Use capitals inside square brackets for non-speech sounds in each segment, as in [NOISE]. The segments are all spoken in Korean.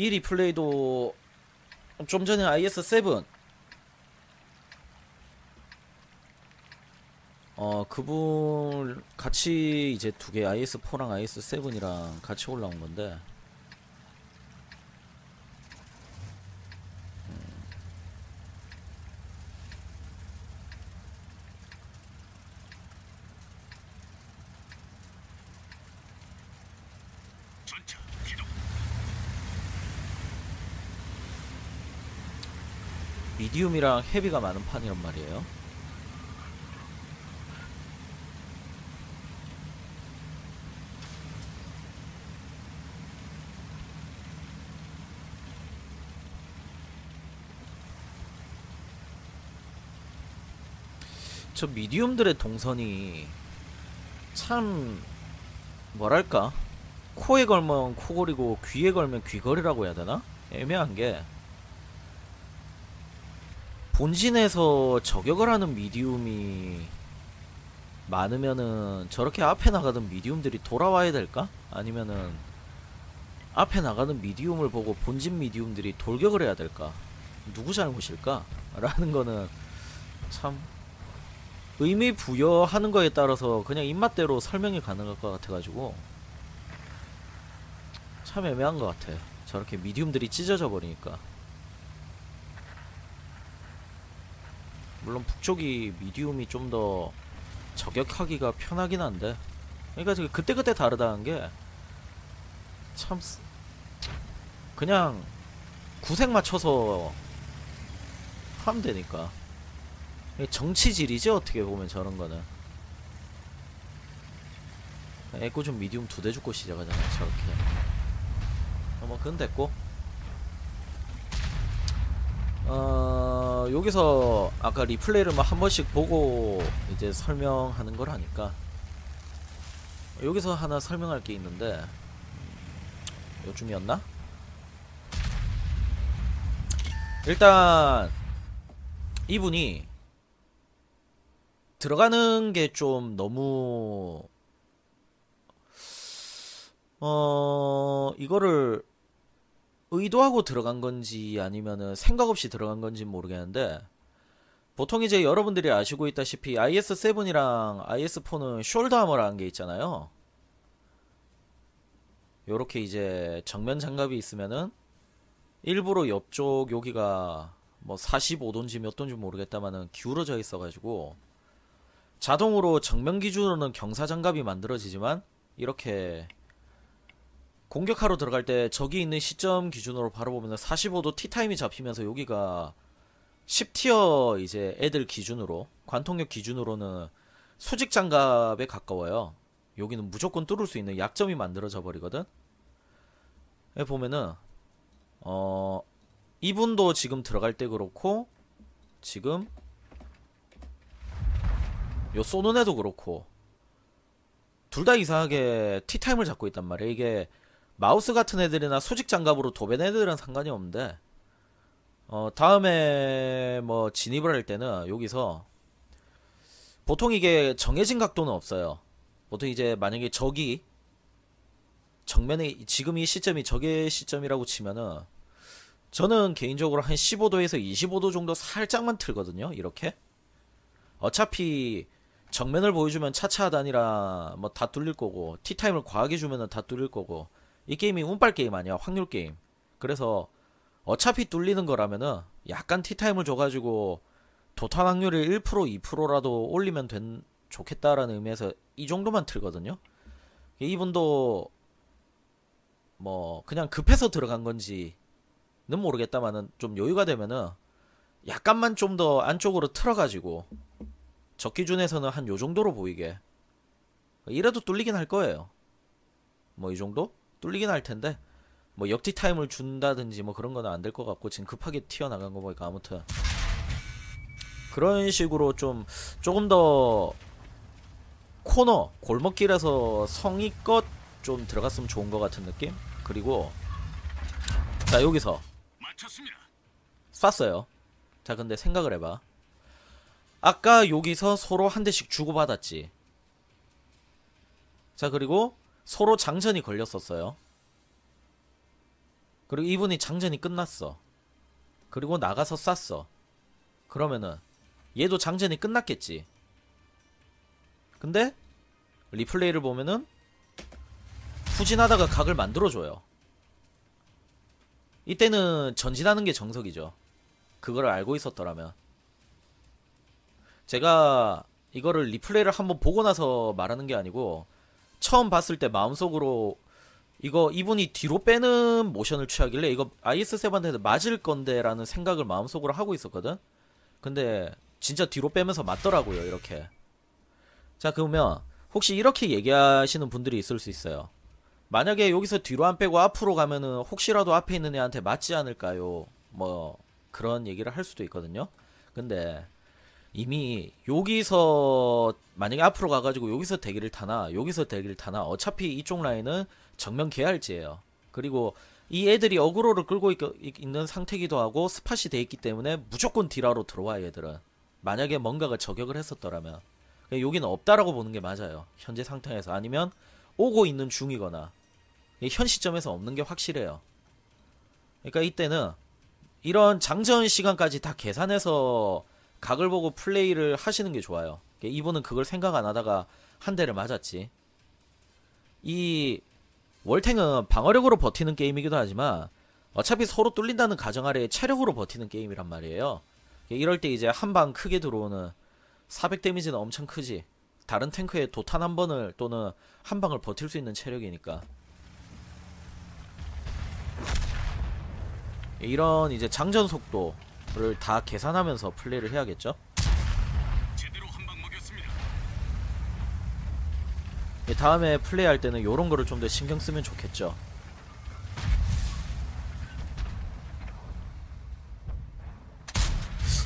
이 리플레이도 좀 전에 IS7 어 그분 같이 이제 두 개 IS4랑 IS7이랑 같이 올라온 건데 전차 기동. 미디움이랑 헤비가 많은 판이란 말이에요. 저 미디움들의 동선이 참 뭐랄까 코에 걸면 코골이고 귀에 걸면 귀걸이라고 해야 되나? 애매한 게 본진에서 저격을 하는 미디움이 많으면은 저렇게 앞에 나가던 미디움들이 돌아와야 될까? 아니면은 앞에 나가는 미디움을 보고 본진 미디움들이 돌격을 해야 될까? 누구 잘못일까? 라는 거는 참 의미 부여하는 거에 따라서 그냥 입맛대로 설명이 가능할 것 같아가지고 참 애매한 것 같아. 저렇게 미디움들이 찢어져 버리니까. 물론 북쪽이 미디움이 좀 더 저격하기가 편하긴 한데. 그러니까 지금 그때그때 다르다는 게 참 그냥 구색 맞춰서 하면 되니까. 정치질이지 어떻게 보면 저런 거는. 에코 좀 미디움 두 대 죽고 시작하잖아 저렇게. 어, 뭐 그건 됐고. 어 여기서 아까 리플레이를 뭐한 번씩 보고 이제 설명하는 걸 하니까 여기서 하나 설명할 게 있는데 음, 요즘이었나? 일단 이분이 들어가는 게 좀 너무 어 이거를 의도하고 들어간 건지 아니면은 생각 없이 들어간 건지 모르겠는데 보통 이제 여러분들이 아시고 있다시피 IS7이랑 IS4는 숄더 아머라는 게 있잖아요. 요렇게 이제 정면 장갑이 있으면은 일부러 옆쪽 여기가 뭐 45도인지 몇 도인지 모르겠다만은 기울어져 있어가지고 자동으로 정면 기준으로는 경사 장갑이 만들어지지만 이렇게 공격하러 들어갈 때 저기 있는 시점 기준으로 바로 보면 45도 T타임이 잡히면서 여기가 10티어 이제 애들 기준으로 관통력 기준으로는 수직 장갑에 가까워요. 여기는 무조건 뚫을 수 있는 약점이 만들어져 버리거든. 보면은 어 이분도 지금 들어갈 때 그렇고 지금 요 쏘는 애도 그렇고 둘 다 이상하게 티타임을 잡고 있단 말이야. 이게 마우스 같은 애들이나 수직 장갑으로 도배는 애들은 상관이 없는데 어 다음에 뭐 진입을 할 때는 여기서 보통 이게 정해진 각도는 없어요. 보통 이제 만약에 적이 정면에 지금 이 시점이 적의 시점이라고 치면은 저는 개인적으로 한 15도에서 25도 정도 살짝만 틀거든요. 이렇게 어차피 정면을 보여주면 차차 하단이라 뭐 다 뚫릴 거고 티타임을 과하게 주면은 다 뚫릴 거고 이 게임이 운빨 게임 아니야 확률 게임. 그래서 어차피 뚫리는 거라면은 약간 티타임을 줘가지고 도탄 확률을 1% 2%라도 올리면 된 좋겠다라는 의미에서 이 정도만 틀거든요. 이분도 뭐 그냥 급해서 들어간 건지는 모르겠다만은 좀 여유가 되면은 약간만 좀 더 안쪽으로 틀어가지고 적 기준에서는 한 요 정도로 보이게. 이래도 뚫리긴 할 거예요. 뭐 이 정도? 뚫리긴 할 텐데 뭐 역티 타임을 준다든지 뭐 그런 거는 안 될 것 같고 지금 급하게 튀어나간 거 보니까 아무튼. 그런 식으로 좀 조금 더 코너 골목길에서 성의껏 좀 들어갔으면 좋은 것 같은 느낌? 그리고 자 여기서. 쐈어요. 자 근데 생각을 해봐. 아까 여기서 서로 한 대씩 주고받았지. 자 그리고 서로 장전이 걸렸었어요 그리고 이분이 장전이 끝났어. 그리고 나가서 쐈어. 그러면은 얘도 장전이 끝났겠지. 근데 리플레이를 보면은 후진하다가 각을 만들어줘요. 이때는 전진하는 게 정석이죠. 그걸 알고 있었더라면. 제가 이거를 리플레이를 한번 보고 나서 말하는 게 아니고 처음 봤을 때 마음속으로 이거 이분이 뒤로 빼는 모션을 취하길래 이거 IS7한테 맞을 건데라는 생각을 마음속으로 하고 있었거든. 근데 진짜 뒤로 빼면서 맞더라고요, 이렇게. 자, 그러면 혹시 이렇게 얘기하시는 분들이 있을 수 있어요. 만약에 여기서 뒤로 안 빼고 앞으로 가면은 혹시라도 앞에 있는 애한테 맞지 않을까요? 뭐 그런 얘기를 할 수도 있거든요. 근데 이미 여기서 만약에 앞으로 가가지고 여기서 대기를 타나 여기서 대기를 타나 어차피 이쪽 라인은 정면 개할지예요. 그리고 이 애들이 어그로를 끌고 있, 있는 상태기도 하고 스팟이 돼 있기 때문에 무조건 딜하로 들어와 얘들은 만약에 뭔가가 저격을 했었더라면 여기는 없다라고 보는 게 맞아요. 현재 상태에서 아니면 오고 있는 중이거나 현 시점에서 없는 게 확실해요. 그러니까 이때는 이런 장전 시간까지 다 계산해서 각을 보고 플레이를 하시는 게 좋아요. 이분은 그걸 생각 안 하다가 한 대를 맞았지. 이 월탱은 방어력으로 버티는 게임이기도 하지만 어차피 서로 뚫린다는 가정 아래 체력으로 버티는 게임이란 말이에요. 이럴 때 이제 한 방 크게 들어오는 400 데미지는 엄청 크지. 다른 탱크의 도탄 한 번을 또는 한 방을 버틸 수 있는 체력이니까. 이런 이제 장전 속도 를다 계산하면서 플레이를 해야겠죠. 예, 다음에 플레이할 때는 이런 거를 좀 더 신경 쓰면 좋겠죠.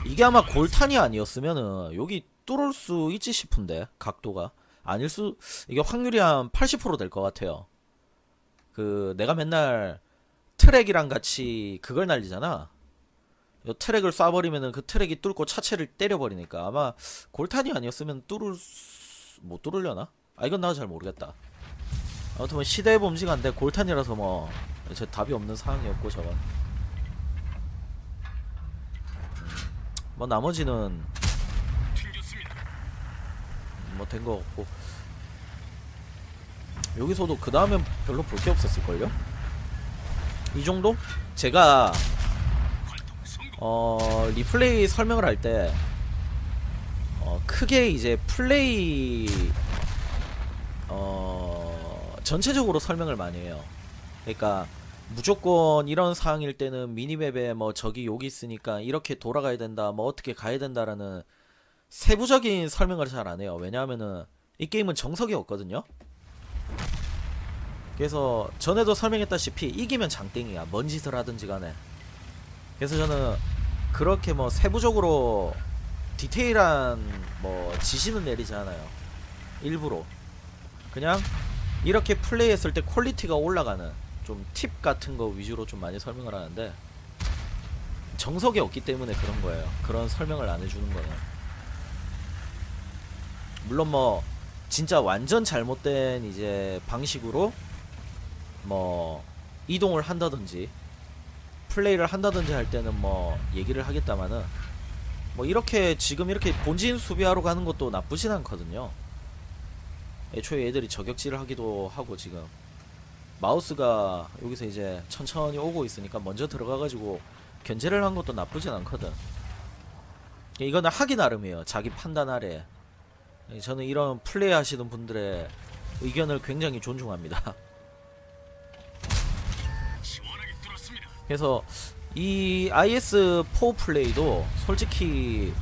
이게 아마 골탄이 아니었으면은 여기 뚫을 수 있지 싶은데 각도가 아닐 수 이게 확률이 한 80%될 것 같아요. 그 내가 맨날 트랙이랑 같이 그걸 날리잖아. 요 트랙을 쏴버리면은 그 트랙이 뚫고 차체를 때려버리니까 아마 골탄이 아니었으면 뚫을 수... 못 뚫으려나? 아 이건 나도 잘 모르겠다. 아무튼 뭐 시대의 범시가인데 골탄이라서 뭐 제 답이 없는 상황이었고 저건. 음, 뭐 나머지는 튕겼습니다. 뭐된 거 같고 여기서도 그 다음엔 별로 볼 게 없었을걸요? 이 정도? 제가. 어 리플레이 설명을 할 때 어, 크게 이제 플레이 어 전체적으로 설명을 많이 해요. 그러니까 무조건 이런 상황일 때는 미니맵에 뭐 적이 여기 있으니까 이렇게 돌아가야 된다, 뭐 어떻게 가야 된다라는 세부적인 설명을 잘 안 해요. 왜냐하면은 이 게임은 정석이 없거든요. 그래서 전에도 설명했다시피 이기면 장땡이야. 뭔 짓을 하든지 간에. 그래서 저는 그렇게 뭐 세부적으로 디테일한 뭐 지시는 내리지 않아요. 일부러. 그냥 이렇게 플레이했을 때 퀄리티가 올라가는 좀 팁 같은 거 위주로 좀 많이 설명을 하는데 정석이 없기 때문에 그런 거예요. 그런 설명을 안 해주는 거는. 물론 뭐 진짜 완전 잘못된 이제 방식으로 뭐 이동을 한다든지 플레이를 한다든지 할 때는 뭐 얘기를 하겠다마는 뭐 이렇게 지금 이렇게 본진 수비하러 가는 것도 나쁘진 않거든요. 애초에 애들이 저격질을 하기도 하고 지금 마우스가 여기서 이제 천천히 오고 있으니까 먼저 들어가가지고 견제를 한 것도 나쁘진 않거든. 이거는 하기 나름이에요. 자기 판단 아래. 저는 이런 플레이 하시는 분들의 의견을 굉장히 존중합니다. [LAUGHS] 그래서 이 IS4 플레이도 솔직히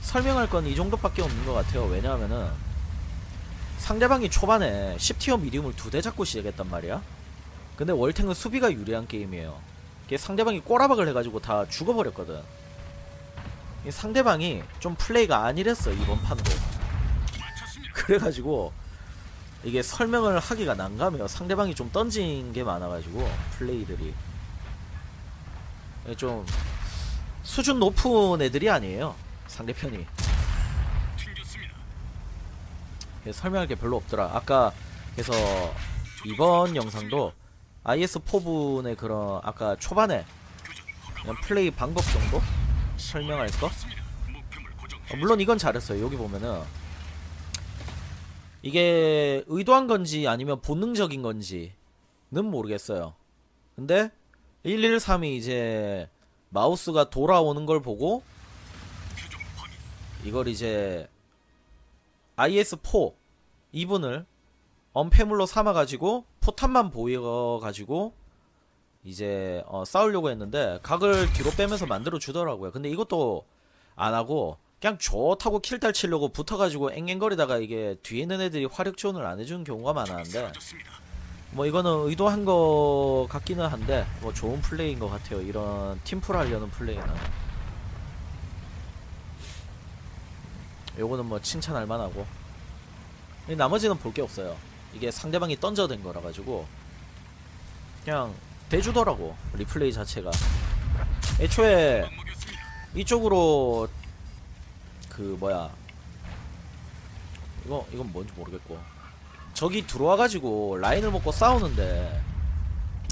설명할 건 이 정도밖에 없는 것 같아요. 왜냐하면은 상대방이 초반에 10티어 미디움을 두 대 잡고 시작했단 말이야. 근데 월탱은 수비가 유리한 게임이에요. 상대방이 꼬라박을 해가지고 다 죽어버렸거든. 이 상대방이 좀 플레이가 아니랬어 이번 판도. 그래가지고 이게 설명을 하기가 난감해요. 상대방이 좀 던진 게 많아가지고 플레이들이 좀 수준 높은 애들이 아니에요. 상대편이. 그래서 설명할 게 별로 없더라. 아까 그래서 이번 영상도 IS4분의 그런 아까 초반에 그냥 플레이 방법 정도 설명할 거. 어, 물론 이건 잘했어요. 여기 보면은 이게 의도한 건지 아니면 본능적인 건지는 모르겠어요. 근데 113이 이제 마우스가 돌아오는 걸 보고. 이걸 이제 IS4 이분을 언패물로 삼아가지고 포탄만 보여가지고 이제 어, 싸우려고 했는데 각을 뒤로 빼면서 만들어 주더라고요. 근데 이것도 안 하고 그냥 좋다고 킬딸 치려고 붙어가지고 앵앵거리다가 이게 뒤에 있는 애들이 화력 지원을 안 해주는 경우가 많았는데. 뭐 이거는 의도한 거 같기는 한데 뭐 좋은 플레이인 것 같아요. 이런 팀플 하려는 플레이는. 요거는 뭐 칭찬할 만하고 이 나머지는 볼 게 없어요. 이게 상대방이 던져댄 거라 가지고 그냥 대주더라고 리플레이 자체가 애초에. 이쪽으로 그 뭐야 이거 이건 뭔지 모르겠고 적이 들어와가지고 라인을 먹고 싸우는데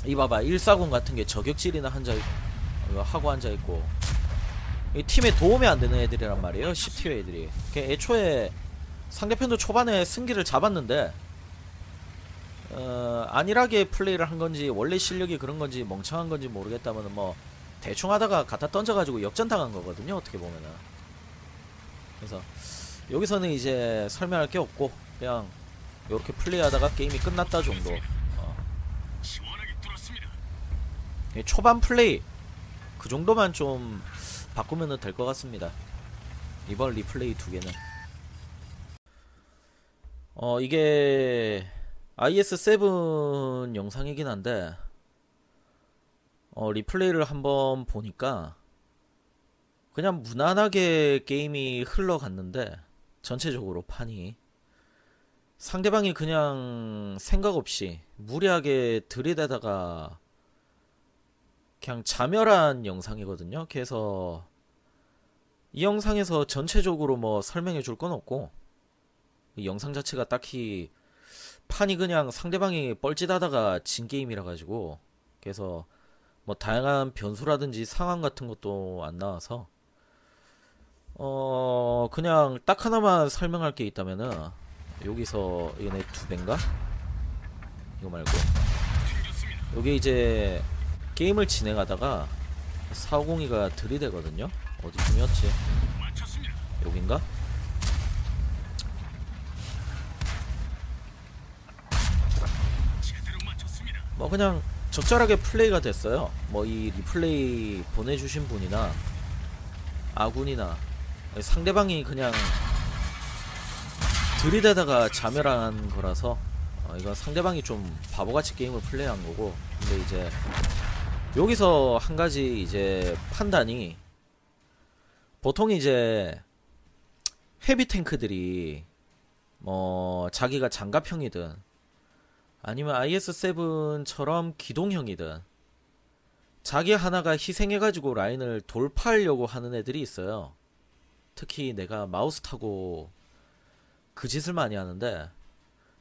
이 봐봐 140 같은 게 저격질이나 한자 이거 하고 앉아 있고. 이 팀에 도움이 안 되는 애들이란 말이에요 10티어 애들이. 그 애초에 상대편도 초반에 승기를 잡았는데 어, 안일하게 플레이를 한 건지 원래 실력이 그런 건지 멍청한 건지 모르겠다면 뭐 대충 하다가 갖다 던져가지고 역전당한 거거든요 어떻게 보면은. 그래서 여기서는 이제 설명할 게 없고 그냥 이렇게 플레이하다가 게임이 끝났다 정도. 어. 이 초반 플레이. 그 정도만 좀 바꾸면 될 것 같습니다. 이번 리플레이 두 개는. 어 이게 IS7 영상이긴 한데 어 리플레이를 한번 보니까 그냥 무난하게 게임이 흘러갔는데 전체적으로 판이 상대방이 그냥 생각 없이 무리하게 들이대다가 그냥 자멸한 영상이거든요. 그래서 이 영상에서 전체적으로 뭐 설명해 줄 건 없고 이 영상 자체가 딱히 판이 그냥 상대방이 뻘짓하다가 진 게임이라 가지고 그래서 뭐 다양한 변수라든지 상황 같은 것도 안 나와서 어 그냥 딱 하나만 설명할 게 있다면은 여기서 얘네 두 배인가? 이거 말고. 여기 이제 게임을 진행하다가 450이가 들이대거든요. 어디쯤이었지? 여긴가? 뭐 그냥 적절하게 플레이가 됐어요. 뭐 이 리플레이 보내주신 분이나 아군이나 상대방이 그냥 들이대다가 자멸한 거라서 어, 이건 상대방이 좀 바보같이 게임을 플레이한 거고 근데 이제 여기서 한 가지 이제 판단이 보통 이제 헤비 탱크들이 뭐 자기가 장갑형이든 아니면 IS7처럼 기동형이든 자기 하나가 희생해가지고 라인을 돌파하려고 하는 애들이 있어요. 특히 내가 마우스 타고 그 짓을 많이 하는데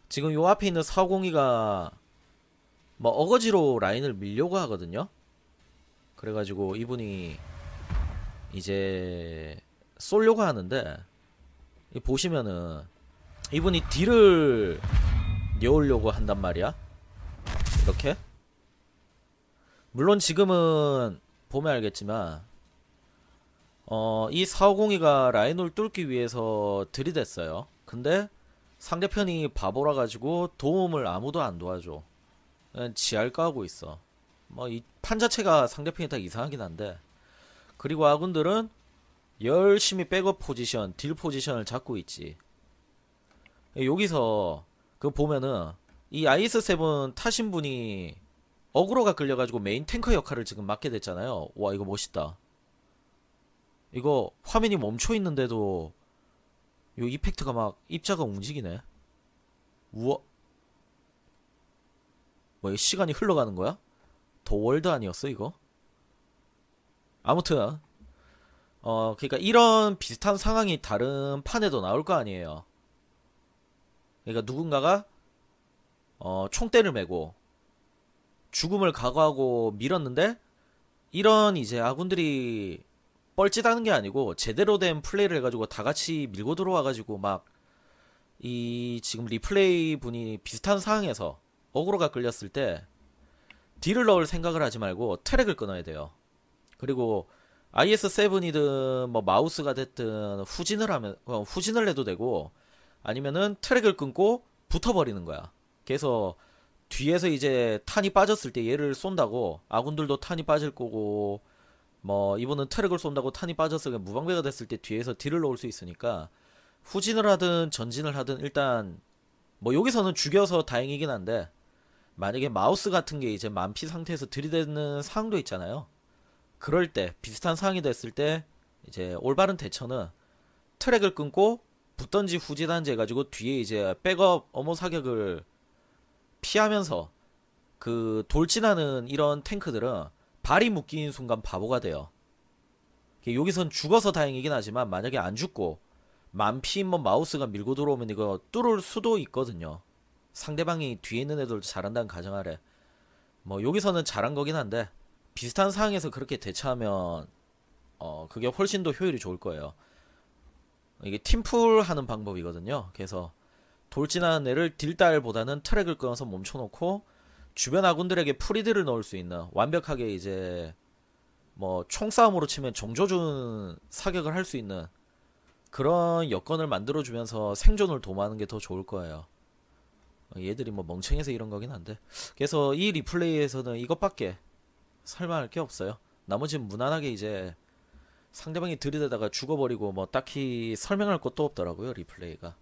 지금 요 앞에 있는 402가 뭐 어거지로 라인을 밀려고 하거든요. 그래가지고 이분이 이제 쏠려고 하는데 이 보시면은 이분이 딜을 내오려고 한단 말이야. 이렇게. 물론 지금은 보면 알겠지만 어, 이 450이가 라인을 뚫기 위해서 들이댔어요. 근데 상대편이 바보라 가지고 도움을 아무도 안 도와줘. 지할 까고 있어. 뭐 이 판 자체가 상대편이 다 이상하긴 한데 그리고 아군들은 열심히 백업 포지션, 딜 포지션을 잡고 있지. 여기서 그 보면은 이 아이스7 타신 분이 어그로가 끌려가지고 메인 탱커 역할을 지금 맡게 됐잖아요. 와 이거 멋있다. 이거 화면이 멈춰 있는데도 요 이펙트가 막 입자가 움직이네. 우와. 뭐이 시간이 흘러가는 거야? 더 월드 아니었어 이거? 아무튼 어 그러니까 이런 비슷한 상황이 다른 판에도 나올 거 아니에요. 그러니까 누군가가 어 총대를 메고 죽음을 각오하고 밀었는데 이런 이제 아군들이 뻘짓하는 게 아니고 제대로 된 플레이를 해가지고 다 같이 밀고 들어와가지고 막 이 지금 리플레이 분이 비슷한 상황에서 어그로가 끌렸을 때 딜을 넣을 생각을 하지 말고 트랙을 끊어야 돼요. 그리고 IS7이든 뭐 마우스가 됐든 후진을 하면 어, 후진을 해도 되고 아니면은 트랙을 끊고 붙어버리는 거야. 그래서 뒤에서 이제 탄이 빠졌을 때 얘를 쏜다고 아군들도 탄이 빠질 거고 뭐 이분은 트랙을 쏜다고 탄이 빠져서 무방비가 됐을 때 뒤에서 딜을 넣을 수 있으니까 후진을 하든 전진을 하든 일단 뭐 여기서는 죽여서 다행이긴 한데 만약에 마우스 같은 게 이제 만피 상태에서 들이대는 상황도 있잖아요. 그럴 때 비슷한 상황이 됐을 때 이제 올바른 대처는 트랙을 끊고 붙던지 후진한지 해가지고 뒤에 이제 백업 어머 사격을 피하면서 그 돌진하는 이런 탱크들은 발이 묶인 순간 바보가 돼요. 여기선 죽어서 다행이긴 하지만 만약에 안 죽고 만피인 뭐 마우스가 밀고 들어오면 이거 뚫을 수도 있거든요. 상대방이 뒤에 있는 애들도 잘한다는 가정하래. 뭐 여기서는 잘한 거긴 한데 비슷한 상황에서 그렇게 대처하면 어 그게 훨씬 더 효율이 좋을 거예요. 이게 팀풀 하는 방법이거든요. 그래서 돌진하는 애를 딜달보다는 트랙을 끊어서 멈춰놓고 주변 아군들에게 프리드를 넣을 수 있는 완벽하게 이제 뭐 총싸움으로 치면 정조준 사격을 할 수 있는 그런 여건을 만들어주면서 생존을 도모하는 게 더 좋을 거예요. 얘들이 뭐 멍청해서 이런 거긴 한데 그래서 이 리플레이에서는 이것밖에 설명할 게 없어요. 나머지는 무난하게 이제 상대방이 들이대다가 죽어버리고 뭐 딱히 설명할 것도 없더라고요 리플레이가.